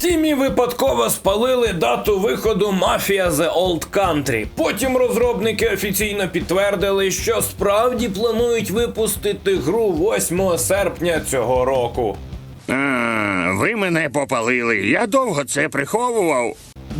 Стімі випадково спалили дату виходу Mafia The Old Country. Потім розробники офіційно підтвердили, що справді планують випустити гру 8 серпня цього року. А, ви мене попалили. Я довго це приховував.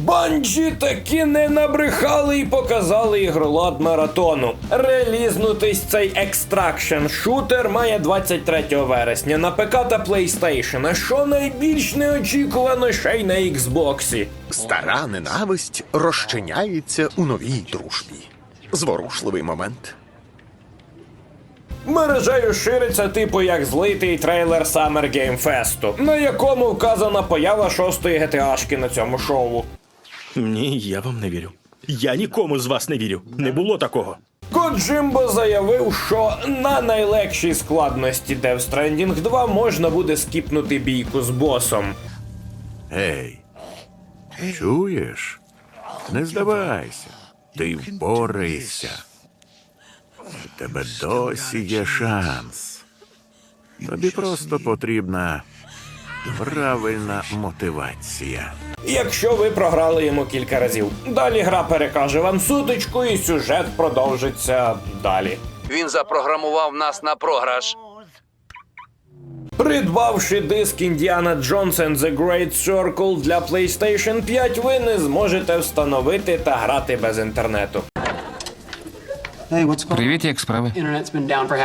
Банджі таки не набрехали і показали ігролад маратону. Релізнутись цей екстракшн шутер має 23 вересня на ПК та PlayStation, а що найбільш неочікувано ще й на Xbox. Стара ненависть розчиняється у новій дружбі. Зворушливий момент. Мережею шириться типу як злитий трейлер Summer Game Fest, на якому вказана поява шостої GTA-шки на цьому шоу. Ні, я вам не вірю. Я нікому з вас не вірю. Не було такого. Коджимбо заявив, що на найлегшій складності Death Stranding 2 можна буде скіпнути бійку з босом. Ей, чуєш? Не здавайся, ти впораєшся. У тебе досі є шанс. Тобі просто потрібна правильна мотивація. Якщо ви програли йому кілька разів. Далі гра перекаже вам сутичку, і сюжет продовжиться далі. Він запрограмував нас на програш. Придбавши диск Indiana Jones and the Great Circle для PlayStation 5, ви не зможете встановити та грати без інтернету. Привіт, як справи?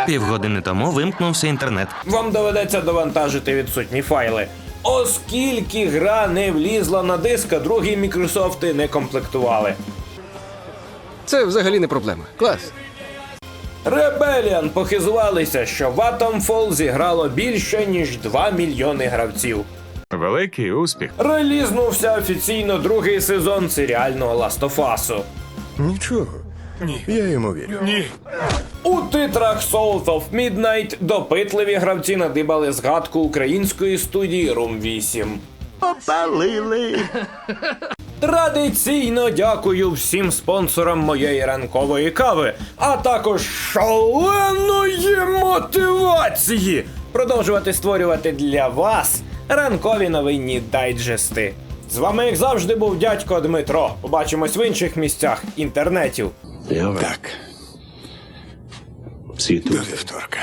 Півгодини тому вимкнувся інтернет. Вам доведеться довантажити відсутні файли. Оскільки гра не влізла на диск, а другі Мікрософти не комплектували. Це взагалі не проблема. Клас. Rebellion похизувалися, що в Atomfall зіграло більше ніж 2 мільйони гравців. Великий успіх. Релізнувся офіційно другий сезон серіального Last of Us. Нічого. Ні. Я йому вірю. Ні. У титрах South of Midnight допитливі гравці надибали згадку української студії Room 8. Попалили. Традиційно дякую всім спонсорам моєї ранкової кави, а також шаленої мотивації продовжувати створювати для вас ранкові новинні дайджести. З вами, як завжди, був дядько Дмитро. Побачимось в інших місцях інтернетів. Так. До вівторка.